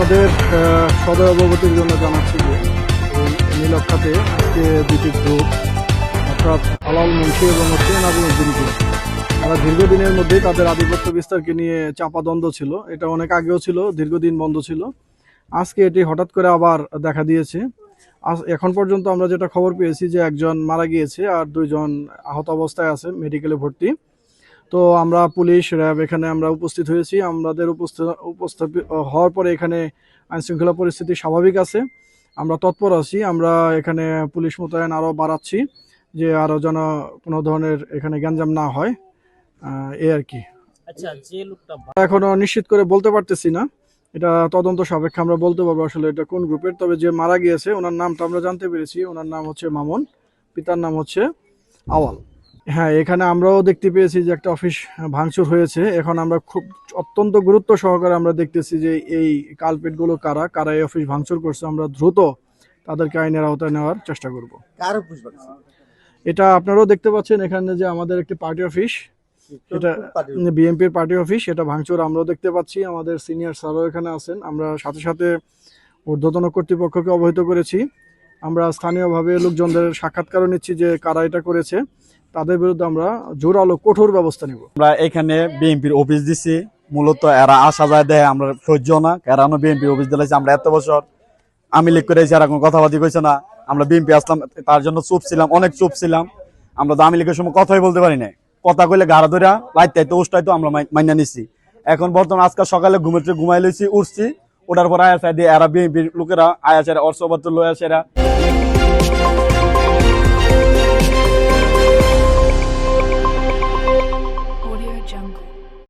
আপনাদের সদয় অবগতির জন্য জানাচ্ছি যে, এই নীলক্ষাতে আজকে দুটি গ্রুপ, অর্থাৎ আলাল মুন্সি এবং হচ্ছে নাজিমুদ্দিন গ্রুপ। তারা দীর্ঘদিনের মধ্যেই তাদের আধিপত্য বিস্তারকে নিয়ে চাপা দ্বন্দ্ব ছিল। এটা অনেক আগেও ছিল, দীর্ঘদিন বন্ধ ছিল। আজকে এটি হঠাৎ করে আবার দেখা দিয়েছে। এখন পর্যন্ত আমরা যেটা খবর পেয়েছি যে একজন মারা গিয়েছে আর দুইজন আহত অবস্থায় আছে, মেডিকেলে ভর্তি। তো আমরা পুলিশ র্যাব এখানে আমরা উপস্থিত হয়েছি। আমাদের উপস্থিত উপস্থাপিত হওয়ার পরে এখানে আইন শৃঙ্খলা পরিস্থিতি স্বাভাবিক আছে। আমরা তৎপর আছি। আমরা এখানে পুলিশ মোতায়েন আরও বাড়াচ্ছি যে আরও যেন কোনো ধরনের এখানে গ্যাঞ্জাম না হয় এই আর কি। আচ্ছা এখনও নিশ্চিত করে বলতে পারতেছি না। এটা তদন্ত সাপেক্ষে আমরা বলতে পারব আসলে এটা কোন গ্রুপের। তবে যে মারা গিয়েছে ওনার নামটা আমরা জানতে পেরেছি। ওনার নাম হচ্ছে মামুন পিতার নাম হচ্ছে আওয়াল। হ্যাঁ এখানে আমরাও দেখতে পেয়েছি যে একটা অফিস ভাঙচুর হয়েছে। এখন আমরা খুব অত্যন্ত গুরুত্ব সহকারে আমরা দেখতেছি যে এই কালপেটগুলো কারা কারা এই অফিস ভাঙচুর করছে আমরা দ্রুত তাদেরকে আইনের আওতায় নেওয়ার চেষ্টা করব? এটা আপনারাও দেখতে পাচ্ছেন এখানে যে আমাদের একটি পার্টি অফিস এটা? বিএনপির পার্টি অফিস এটা ভাঙচুর আমরাও দেখতে পাচ্ছি আমাদের সিনিয়র স্যারও এখানে আছেন। আমরা সাথে সাথে ঊর্ধ্বতন কর্তৃপক্ষকে অবহিত করেছি। আমরা স্থানীয়ভাবে লোকজনদের সাক্ষাৎকারও নিচ্ছি যে কারা এটা করেছে। তাদের বিরুদ্ধে আমরা জোরালো কঠোর ব্যবস্থা নেব। আমরা এখানে বিএনপির অফিস দিছি। মূলত এরা আসা যায় দেয়, আমরা সহ্য না। এরানো বিএনপির অফিস দিলাইছি, আমরা এত বছর আমি লিখ করেছি এরা কোনো কথাবার্তি কইছে না। আমরা বিএনপি আসলাম, তার জন্য চুপ ছিলাম, অনেক চুপ ছিলাম। আমরা তো আমি লিখের সময় কথাই বলতে পারি না কথা কইলে গাড়া ধরে লাইতে তো উষ্টাই তো আমরা মাই- মাইনা নিছি। এখন বর্তমান আজকাল সকালে ঘুমেছে ঘুমাই লইছি, উঠছি ওটার পর আয়া সাইডে এরা বিএনপির লোকেরা আয়া সেরা অর্থ লয়ে আসে এরা